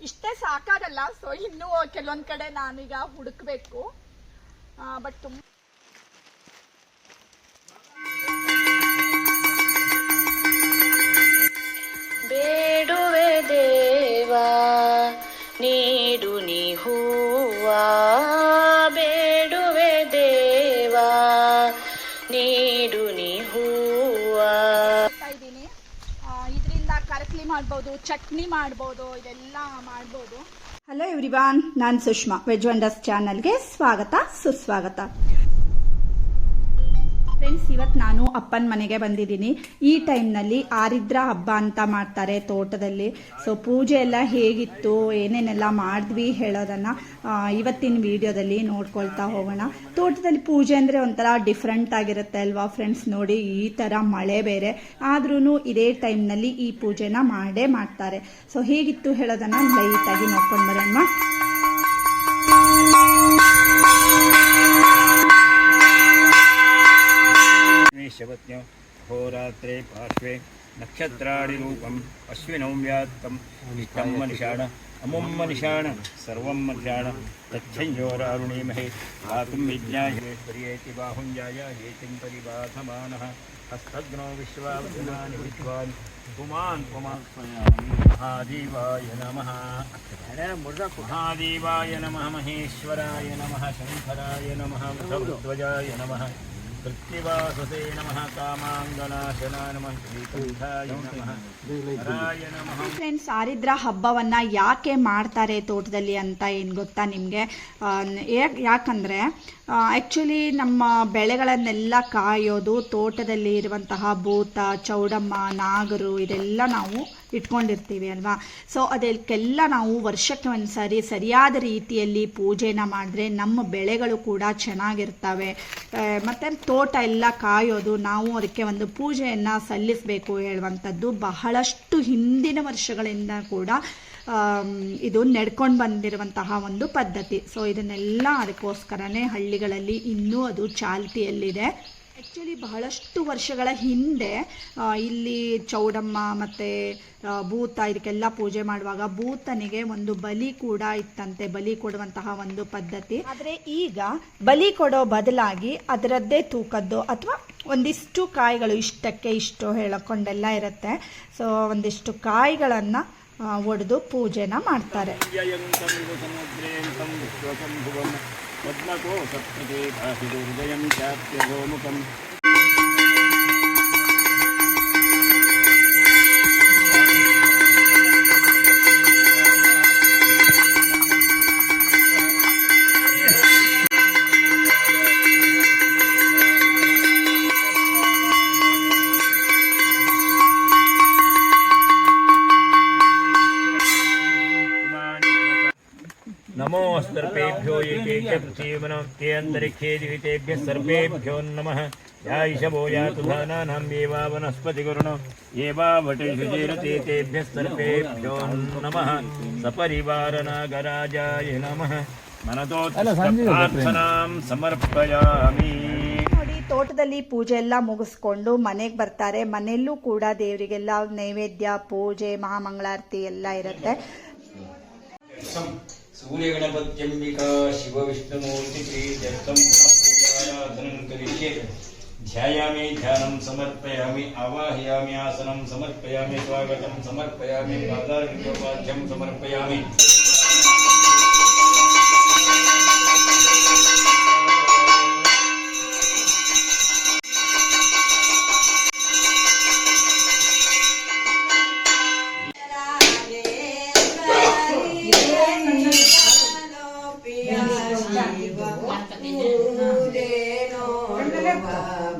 ಇಷ್ಟೇ ಸಾಕಾಗಲ್ಲ ಸೊ ಇನ್ನೂ ಕೆಲವೊಂದು ಕಡೆ ನಾನೀಗ ಹುಡುಕ್ಬೇಕು. ಬಟ್ ತುಂಬ ಮಾಡ್ಬೋದು ಚಟ್ನಿ ಮಾಡ್ಬೋದು ಇದೆಲ್ಲ ಮಾಡ್ಬೋದು. ಹಲೋ ಎವ್ರಿವಾನ್ ನಾನು ಸುಷ್ಮಾ ವೆಜ್ ವಂಡರ್ಸ್ ಚಾನಲ್ಗೆ ಸ್ವಾಗತ ಸುಸ್ವಾಗತ. ಫ್ರೆಂಡ್ಸ್ ಇವತ್ತು ನಾನು ಅಪ್ಪನ ಮನೆಗೆ ಬಂದಿದ್ದೀನಿ. ಈ ಟೈಮ್ನಲ್ಲಿ ಆರಿದ್ರ ಹಬ್ಬ ಅಂತ ಮಾಡ್ತಾರೆ ತೋಟದಲ್ಲಿ. ಸೊ ಪೂಜೆ ಎಲ್ಲ ಹೇಗಿತ್ತು, ಏನೇನೆಲ್ಲ ಮಾಡಿದ್ವಿ ಹೇಳೋದನ್ನು ಇವತ್ತಿನ ವಿಡಿಯೋದಲ್ಲಿ ನೋಡ್ಕೊಳ್ತಾ ಹೋಗೋಣ. ತೋಟದಲ್ಲಿ ಪೂಜೆ ಅಂದರೆ ಒಂಥರ ಡಿಫ್ರೆಂಟ್ ಆಗಿರುತ್ತೆ ಅಲ್ವಾ ಫ್ರೆಂಡ್ಸ್ ನೋಡಿ, ಈ ಥರ ಮಳೆ ಬೇರೆ. ಆದ್ರೂ ಇದೇ ಟೈಮ್ನಲ್ಲಿ ಈ ಪೂಜೆನ ಮಾಡೇ ಮಾಡ್ತಾರೆ. ಸೊ ಹೇಗಿತ್ತು ಹೇಳೋದನ್ನು ಲೈಟಾಗಿ ನೋಡ್ಕೊಂಡು ಬರೋಣ शवत्न्यो होरात्रे पार्श्वे नक्षत्राणि रूपम् अश्विनौ व्यात्तम् इष्टं मनिषाण अमुं मनिषाण सर्वं मनिषाण तच्छञ्जोरारुणीमहे गातुं विज्ञायेश्वर्येति बाहुञ्जाय, येतिं परिबाधमानः। हस्तग्नो विश्वावसनानि विद्वान् पुमान् महादेवाय नमः। महादेवाय नमः, महेश्वराय नमः, शङ्कराय नमः वृषभध्वजाय नमः। कृत्तिवाससे नमः कामाङ्गनाशना नमः श्रीकण्ठाय नमः हराय नमः ಫ್ರೆಂಡ್ಸ್ ಆರಿದ್ರ ಹಬ್ಬವನ್ನ ಯಾಕೆ ಮಾಡ್ತಾರೆ ತೋಟದಲ್ಲಿ ಅಂತ ಏನು ಗೊತ್ತಾ ನಿಮಗೆ ಯಾಕಂದರೆ ಆ್ಯಕ್ಚುಲಿ ನಮ್ಮ ಬೆಳೆಗಳನ್ನೆಲ್ಲ ಕಾಯೋದು, ತೋಟದಲ್ಲಿ ಇರುವಂತಹ ಭೂತ, ಚೌಡಮ್ಮ, ನಾಗರು ಇದೆಲ್ಲ ನಾವು ಇಟ್ಕೊಂಡಿರ್ತೀವಿ ಅಲ್ವಾ? ಸೊ ಅದಕ್ಕೆಲ್ಲ ನಾವು ವರ್ಷಕ್ಕೆ ಒಂದು ಸರಿ ಸರಿಯಾದ ರೀತಿಯಲ್ಲಿ ಪೂಜೆನ ಮಾಡಿದ್ರೆ ನಮ್ಮ ಬೆಳೆಗಳು ಕೂಡ ಚೆನ್ನಾಗಿರ್ತವೆ. ಮತ್ತು ತೋಟ ಎಲ್ಲ ಕಾಯೋದು, ನಾವು ಅದಕ್ಕೆ ಒಂದು ಪೂಜೆಯನ್ನು ಸಲ್ಲಿಸಬೇಕು ಹೇಳುವಂಥದ್ದು ಬಹಳಷ್ಟು ಹಿಂದಿನ ವರ್ಷಗಳಿಂದ ಕೂಡ ಇದು ನಡ್ಕೊಂಡು ಬಂದಿರುವಂತಹ ಒಂದು ಪದ್ಧತಿ. ಸೊ ಇದನ್ನೆಲ್ಲ ಅದಕ್ಕೋಸ್ಕರನೇ ಹಳ್ಳಿಗಳಲ್ಲಿ ಇನ್ನೂ ಅದು ಚಾಲ್ತಿಯಲ್ಲಿದೆ. ಆ್ಯಕ್ಚುಲಿ ಬಹಳಷ್ಟು ವರ್ಷಗಳ ಹಿಂದೆ ಇಲ್ಲಿ ಚೌಡಮ್ಮ ಮತ್ತು ಭೂತ ಇದಕ್ಕೆಲ್ಲ ಪೂಜೆ ಮಾಡುವಾಗ ಭೂತನಿಗೆ ಒಂದು ಬಲಿ ಕೂಡ ಇತ್ತಂತೆ, ಬಲಿ ಕೊಡುವಂತಹ ಒಂದು ಪದ್ಧತಿ. ಆದರೆ ಈಗ ಬಲಿ ಕೊಡೋ ಬದಲಾಗಿ ಅದರದ್ದೇ ತೂಕದ್ದು ಅಥವಾ ಒಂದಿಷ್ಟು ಕಾಯಿಗಳು ಇಷ್ಟಕ್ಕೆ ಇಷ್ಟು ಹೇಳಕೊಂಡೆಲ್ಲ ಇರುತ್ತೆ. ಸೊ ಒಂದಿಷ್ಟು ಕಾಯಿಗಳನ್ನು ಒಡೆದು ಪೂಜೆನ ಮಾಡ್ತಾರೆ. जयन्तं समुद्रेन्तं विश्वशम्भुवं पद्मकोशप्रते भासिदुर्जयं चाप्यगोमुखम् नमोऽस्तर्पेभ्यो ये पृथ्वीवनं ते अन्तरिक्षे दिवितेभ्यः सर्वेभ्यो नमः या ईशवो यातु धानानां येवा वनस्पतिगुरुण ये वा वटेषु जीरते तेभ्यः सर्वेभ्यो नमः सपरिवारनागराजाय नमः मनतो प्रार्थनां समर्पयामि ನೋಡಿ ತೋಟದಲ್ಲಿ ಪೂಜೆ ಎಲ್ಲ ಮುಗಿಸ್ಕೊಂಡು ಮನೆಗೆ ಬರ್ತಾರೆ ಮನೆಯಲ್ಲೂ ಕೂಡ ದೇವರಿಗೆಲ್ಲ ನೈವೇದ್ಯ ಪೂಜೆ ಮಹಾಮಂಗಳಾರತಿ ಎಲ್ಲ ಇರುತ್ತೆ सूर्यगणपत्यम्बिका शिवविष्णुमूर्तिप्रीत्यर्थं पूजाराधनं करिष्ये ध्यायामि ध्यानं समर्पयामि आवाहयामि आसनं समर्पयामि स्वागतं समर्पयामि पादार्घ्योपाध्यं समर्पयामि।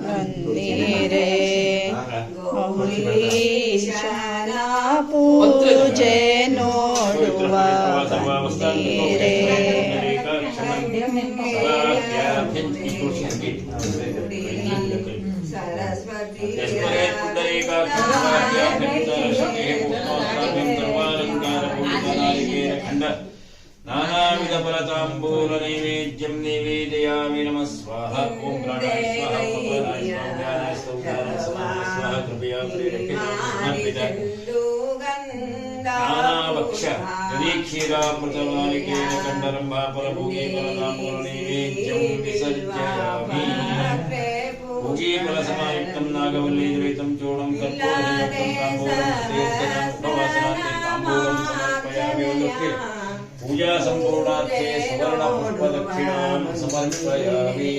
ಬನ್ನಿರೆ ಈಶಾನ ಪೂಜೆ ನೋಡುವ నానావిధ ఫలతాంబూల నైవేద్యం నివేదయామి నమ. స్వాహ ఓం ప్రాణాయ స్వాహ కపాలాయ స్వాహ జ్ఞానాయ సౌగానాయ స్వాహ స్వాహ కృపయా ప్రేరక్షిత నానావక్ష నిరీక్షీరామృతవాలికేన కండరంభాఫలభూగే ఫలతాంబూల నైవేద్యం విసర్జయామి. ఫలసమాయుక్తం నాగవల్లీ ద్వైతం చూడం కర్పూరయుక్తం తీర్థం ఉపవాసనార్థం తాంబూలం సమర్పయామి లోకే. पूजा सम्पूर्णार्थे सुवर्ण पुष्प दक्षिणां समर्पयामि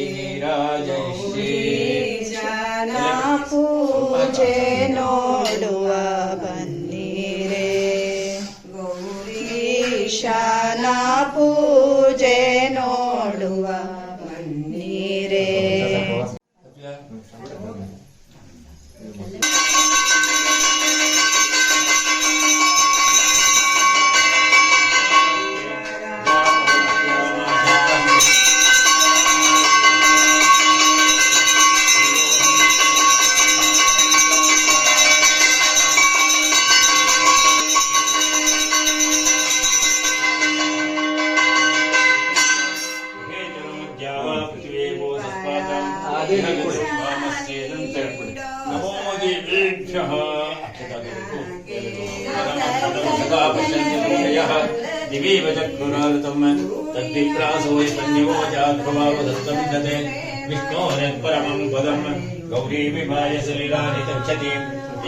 पूजे नोडुव बन्नीरे गौरीशाना पूजे नोडुवा दिवीव चक्रुरारुतम् तद्विप्रासो पन्यवो जाघ्रवावदत्तं दते विष्णोरपरमं पदम्। गौरी विभाय सलिलानि तच्छति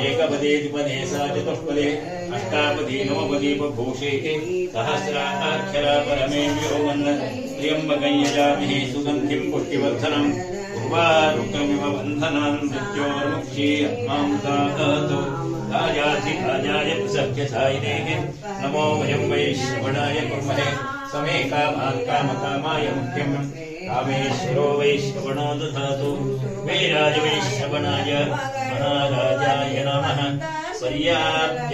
एकपदे द्विपदे सा चतुष्पदे अष्टापदी नवपदी बभूषे सहस्राक्षरा परमे व्योमन्। त्र्यम्बकं यजामहे सुगन्धिं पुष्टिवर्धनम्। उर्वारुकमिव बन्धनान् मृत्योर्मुक्षी आत्मां दातु राजाधि राजाय नमो वयं वै श्रवणाय कुर्महे। समे कामान् कामकामाय मुख्यम्। कामेश्वरो वै श्रवणो दधातु वैराज वै श्रवणाय महाराजाय नमः। पर्याप्यानन्तरायाय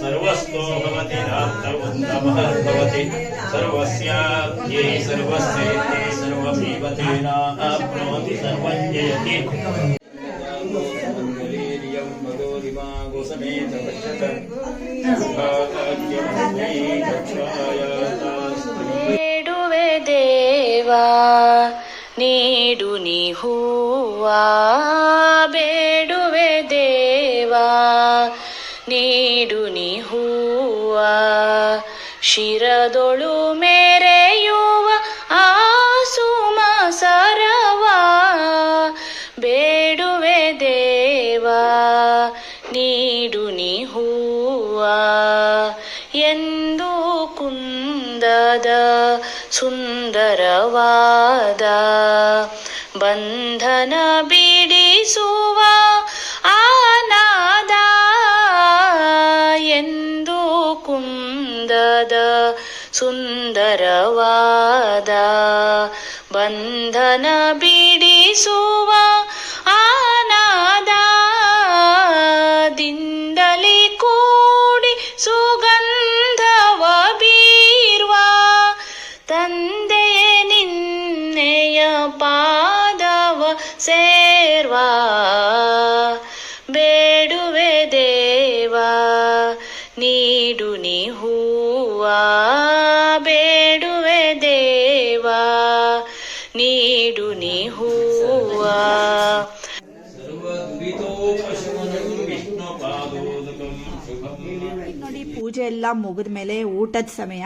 सर्वस्तो भवति रात्रवन्तमः भवति सर्वस्याप्ये सर्वस्य ते सर्वमेव तेनाप्नोति ನೀಡುವೆ ದೇವಾ ನೀಡು ನೀ ಹೂವಾ ಬೇಡುವೆ ದೇವಾ ನೀಡು ನೀ ಹೂವಾ ಶಿರದೊಳು ಮೇರೆ ಸುಂದರವಾದ ಬಂಧನ ಬಿಡಿಸುವ ಆನಾದ ಎಂದು ಕುಂದದ ಸುಂದರವಾದ ಬಂಧನ ಬಿಡಿಸುವ Say it was. ನೋಡಿ, ಪೂಜೆ ಎಲ್ಲ ಮುಗಿದ ಮೇಲೆ ಊಟದ ಸಮಯ.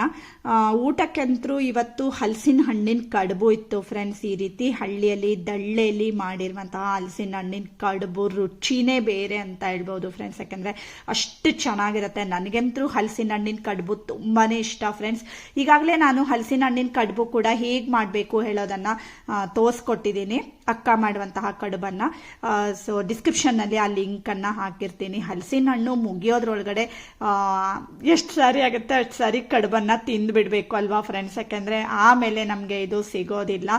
ಊಟಕ್ಕೆ ಊಟಕ್ಕಂತರೂ ಇವತ್ತು ಹಲಸಿನ ಹಣ್ಣಿನ ಕಡುಬು ಇತ್ತು ಫ್ರೆಂಡ್ಸ್ ಈ ರೀತಿ. ಹಳ್ಳಿಯಲ್ಲಿ, ದಳ್ಳೆಯಲ್ಲಿ ಮಾಡಿರುವಂತಹ ಹಲಸಿನ ಹಣ್ಣಿನ ಕಡುಬು ರುಚಿನೇ ಬೇರೆ ಅಂತ ಹೇಳ್ಬೋದು ಫ್ರೆಂಡ್ಸ್ ಯಾಕಂದ್ರೆ ಅಷ್ಟು ಚೆನ್ನಾಗಿರುತ್ತೆ. ನನಗಂತೂ ಹಲಸಿನ ಹಣ್ಣಿನ ಕಡುಬು ತುಂಬಾನೇ ಇಷ್ಟ ಫ್ರೆಂಡ್ಸ್ ಈಗಾಗಲೇ ನಾನು ಹಲಸಿನ ಹಣ್ಣಿನ ಕಡುಬು ಕೂಡ ಹೇಗೆ ಮಾಡಬೇಕು ಹೇಳೋದನ್ನ ತೋರಿಸ್ಕೊಟ್ಟಿದ್ದೀನಿ ಅಕ್ಕ ಮಾಡುವಂತಹ ಕಡುಬನ್ನು. ಸೊ ಡಿಸ್ಕ್ರಿಪ್ಷನ್ನಲ್ಲಿ ಆ ಲಿಂಕನ್ನು ಹಾಕಿರ್ತೀನಿ. ಹಲಸಿನ ಹಣ್ಣು ಮುಗಿಯೋದ್ರೊಳಗಡೆ ಎಷ್ಟು ಸಾರಿ ಆಗುತ್ತೆ ಅಷ್ಟು ಸಾರಿ ಕಡುಬನ್ನ ತಿಂದುಬಿಡ್ಬೇಕು ಅಲ್ವಾ ಫ್ರೆಂಡ್ಸ್ ಯಾಕೆಂದರೆ ಆಮೇಲೆ ನಮಗೆ ಇದು ಸಿಗೋದಿಲ್ಲ.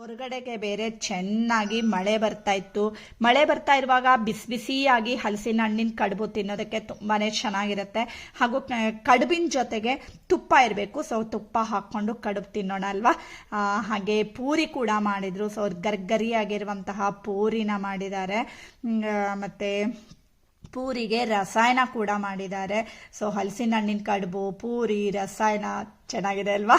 ಹೊರಗಡೆಗೆ ಬೇರೆ ಚೆನ್ನಾಗಿ ಮಳೆ ಬರ್ತಾ ಇತ್ತು. ಮಳೆ ಬರ್ತಾ ಇರುವಾಗ ಬಿಸಿ ಬಿಸಿಯಾಗಿ ಹಲಸಿನ ಹಣ್ಣಿನ ಕಡುಬು ತಿನ್ನೋದಕ್ಕೆ ತುಂಬಾನೇ ಚೆನ್ನಾಗಿರುತ್ತೆ. ಹಾಗೂ ಕಡುಬಿನ ಜೊತೆಗೆ ತುಪ್ಪ ಇರಬೇಕು. ಸೊ ತುಪ್ಪ ಹಾಕ್ಕೊಂಡು ಕಡುಬು ತಿನ್ನೋಣ ಅಲ್ವಾ? ಹಾಗೆ ಪೂರಿ ಕೂಡ ಮಾಡಿದ್ರು. ಸೊ ಗರ್ಗರಿಯಾಗಿರುವಂತಹ ಪೂರಿನ ಮಾಡಿದ್ದಾರೆ. ಮತ್ತೆ ಪೂರಿಗೆ ರಸಾಯನ ಕೂಡ ಮಾಡಿದ್ದಾರೆ. ಸೊ ಹಲಸಿನ ಹಣ್ಣಿನ ಕಡುಬು, ಪೂರಿ, ರಸಾಯನ ಚೆನ್ನಾಗಿದೆ ಅಲ್ವಾ?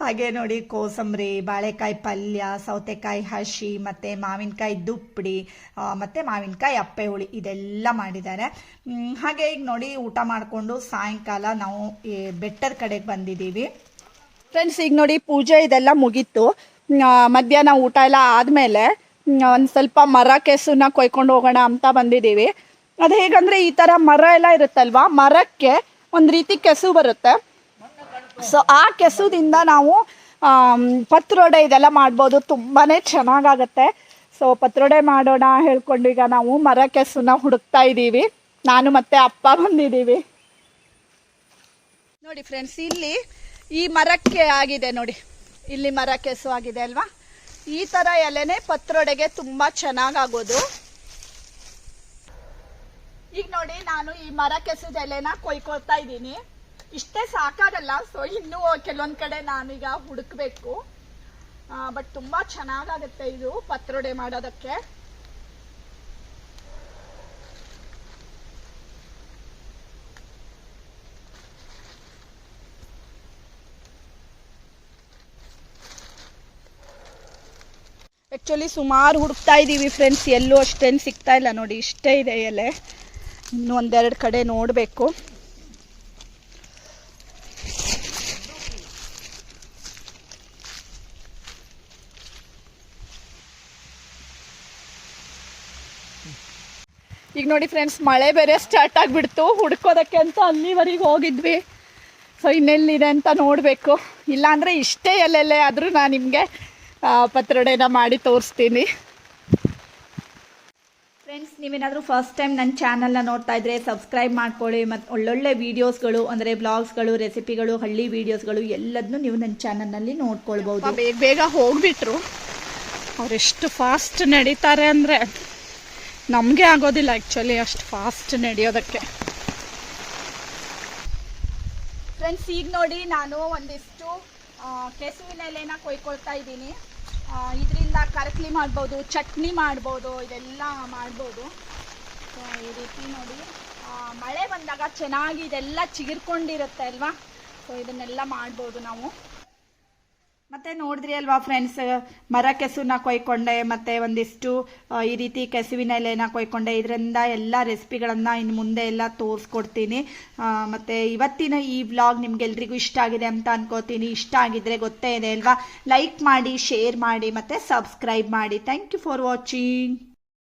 ಹಾಗೆ ನೋಡಿ ಕೋಸಂಬರಿ, ಬಾಳೆಕಾಯಿ ಪಲ್ಯ, ಸೌತೆಕಾಯಿ ಹಸಿ, ಮತ್ತು ಮಾವಿನಕಾಯಿ ದುಪ್ಪಡಿ ಮತ್ತು ಮಾವಿನಕಾಯಿ ಅಪ್ಪೆ ಹುಳಿ ಇದೆಲ್ಲ ಮಾಡಿದ್ದಾರೆ. ಹಾಗೆ ಈಗ ನೋಡಿ ಊಟ ಮಾಡಿಕೊಂಡು ಸಾಯಂಕಾಲ ನಾವು ಬೆಟ್ಟದ ಕಡೆಗೆ ಬಂದಿದ್ದೀವಿ. ಫ್ರೆಂಡ್ಸ್ ಈಗ ನೋಡಿ ಪೂಜೆ ಇದೆಲ್ಲ ಮುಗೀತು. ಮಧ್ಯಾಹ್ನ ಊಟ ಎಲ್ಲ ಆದಮೇಲೆ ಒಂದು ಸ್ವಲ್ಪ ಮರ ಕೆಸನ್ನ ಕೊಯ್ಕೊಂಡು ಹೋಗೋಣ ಅಂತ ಬಂದಿದ್ದೀವಿ. ಅದು ಹೇಗಂದರೆ ಈ ಥರ ಮರ ಎಲ್ಲ ಇರುತ್ತಲ್ವಾ? ಮರಕ್ಕೆ ಒಂದು ರೀತಿ ಕೆಸು ಬರುತ್ತೆ. ಸೊ ಆ ಕೆಸುದಿಂದ ನಾವು ಪತ್ರೊಡೆ ಇದೆಲ್ಲ ಮಾಡ್ಬೋದು. ತುಂಬಾ ಚೆನ್ನಾಗಾಗತ್ತೆ. ಸೊ ಪತ್ರೊಡೆ ಮಾಡೋಣ ಹೇಳ್ಕೊಂಡು ಈಗ ನಾವು ಮರ ಕೆಸುನ ಹುಡುಕ್ತಾ ಇದ್ದೀವಿ. ನಾನು ಮತ್ತೆ ಅಪ್ಪ ಬಂದಿದ್ದೀವಿ. ನೋಡಿ ಫ್ರೆಂಡ್ಸ್ ಇಲ್ಲಿ ಈ ಮರಕ್ಕೆ ಆಗಿದೆ ನೋಡಿ. ಇಲ್ಲಿ ಮರ ಕೆಸು ಆಗಿದೆ ಅಲ್ವಾ? ಈ ಥರ ಎಲೆನೇ ಪತ್ರೊಡೆಗೆ ತುಂಬ ಚೆನ್ನಾಗಾಗೋದು. ನೋಡಿ, ನಾನು ಈ ಮರ ಕೆಸದ ಎಲೆನ ಕೊಯ್ಕೊಳ್ತಾ ಇದ್ದೀನಿ. ಇಷ್ಟೇ ಸಾಕಾಗಲ್ಲ ಸೊ ಇನ್ನೂ ಕೆಲವೊಂದ್ ಕಡೆ ನಾನೀಗ ಹುಡುಕ್ಬೇಕು. ಬಟ್ ತುಂಬಾ ಚೆನ್ನಾಗಾಗತ್ತೆ ಇದು, ಪತ್ರೊಡೆ ಮಾಡೋದಕ್ಕೆ. ಆಕ್ಚುಲಿ ಸುಮಾರು ಹುಡುಕ್ತಾ ಇದ್ದೀವಿ ಫ್ರೆಂಡ್ಸ್ ಎಲ್ಲೂ ಅಷ್ಟೇನು ಸಿಗ್ತಾ ಇಲ್ಲ ನೋಡಿ, ಇಷ್ಟೇ ಇದೆ ಎಲೆ. ಇನ್ನು ಒಂದೆರಡು ಕಡೆ ನೋಡಬೇಕು. ಈಗ ನೋಡಿ ಫ್ರೆಂಡ್ಸ್ ಮಳೆ ಬೇರೆ ಸ್ಟಾರ್ಟ್ ಆಗಿಬಿಡ್ತು. ಹುಡ್ಕೋದಕ್ಕೆ ಅಂತ ಅಲ್ಲಿವರೆಗೆ ಹೋಗಿದ್ವಿ. ಸೊ ಇನ್ನೆಲ್ಲಿದೆ ಅಂತ ನೋಡಬೇಕು. ಇಲ್ಲಾಂದರೆ ಇಷ್ಟೇ ಎಲ್ಲೆಲ್ಲೇ ಆದರೂ ನಾನು ನಿಮಗೆ ಪತ್ರೊಡೆನ ಮಾಡಿ ತೋರಿಸ್ತೀನಿ. ಫ್ರೆಂಡ್ಸ್ ನೀವೇನಾದರೂ ಫಸ್ಟ್ ಟೈಮ್ ನನ್ನ ಚಾನಲ್ನ ನೋಡ್ತಾ ಇದ್ರೆ ಸಬ್ಸ್ಕ್ರೈಬ್ ಮಾಡ್ಕೊಳ್ಳಿ ಮತ್ತು ಒಳ್ಳೊಳ್ಳೆ ವೀಡಿಯೋಸ್ಗಳು ಅಂದರೆ ಬ್ಲಾಗ್ಸ್ಗಳು ರೆಸಿಪಿಗಳು ಹಳ್ಳಿ ವೀಡಿಯೋಸ್ಗಳು ಎಲ್ಲದನ್ನೂ ನೀವು ನನ್ನ ಚಾನಲ್ನಲ್ಲಿ ನೋಡ್ಕೊಳ್ಬೋದು. ಬೇಗ ಬೇಗ ಹೋಗ್ಬಿಟ್ರು. ಅವರೆಷ್ಟು ಫಾಸ್ಟ್ ನಡೀತಾರೆ ಅಂದರೆ ನಮಗೆ ಆಗೋದಿಲ್ಲ ಆ್ಯಕ್ಚುಲಿ ಅಷ್ಟು ಫಾಸ್ಟ್ ನಡೆಯೋದಕ್ಕೆ. ಫ್ರೆಂಡ್ಸ್ ಈಗ ನೋಡಿ ನಾನು ಒಂದಿಷ್ಟು ಕೆಸುವಿನ ಎಲೆನ ಕೊಯ್ಕೊಳ್ತಾ ಇದ್ದೀನಿ. ಇದರಿಂದ ಕರಕ್ಲಿ ಮಾಡ್ಬೋದು, ಚಟ್ನಿ ಮಾಡ್ಬೋದು, ಇದೆಲ್ಲ ಮಾಡ್ಬೋದು. ಈ ರೀತಿ ನೋಡಿ. ಮಳೆ ಬಂದಾಗ ಚೆನ್ನಾಗಿ ಇದೆಲ್ಲ ಚಿಗುರ್ಕೊಂಡಿರುತ್ತೆ ಅಲ್ವಾ? ಸೊ ಇದನ್ನೆಲ್ಲ ಮಾಡ್ಬೋದು ನಾವು. ಮತ್ತೆ ನೋಡಿದ್ರಿ ಅಲ್ವಾ ಫ್ರೆಂಡ್ಸ್ ಮರ ಕೆಸುನ ಕೊಯ್ಕೊಂಡೆ, ಮತ್ತೆ ಒಂದಿಷ್ಟು ಈ ರೀತಿ ಕೆಸುವಿನ ಎಲೆನ ಕೊಯ್ಕೊಂಡೆ. ಇದರಿಂದ ಎಲ್ಲ ರೆಸಿಪಿಗಳನ್ನು ಇನ್ನು ಮುಂದೆ ಎಲ್ಲ ತೋರಿಸ್ಕೊಡ್ತೀನಿ. ಮತ್ತೆ ಇವತ್ತಿನ ಈ ವ್ಲಾಗ್ ನಿಮ್ಗೆಲ್ರಿಗೂ ಇಷ್ಟ ಆಗಿದೆ ಅಂತ ಅನ್ಕೋತೀನಿ. ಇಷ್ಟ ಆಗಿದ್ರೆ ಗೊತ್ತೇ ಇದೆ ಅಲ್ವಾ? ಲೈಕ್ ಮಾಡಿ ಶೇರ್ ಮಾಡಿ, ಮತ್ತೆ ಸಬ್ಸ್ಕ್ರೈಬ್ ಮಾಡಿ. Thank you for watching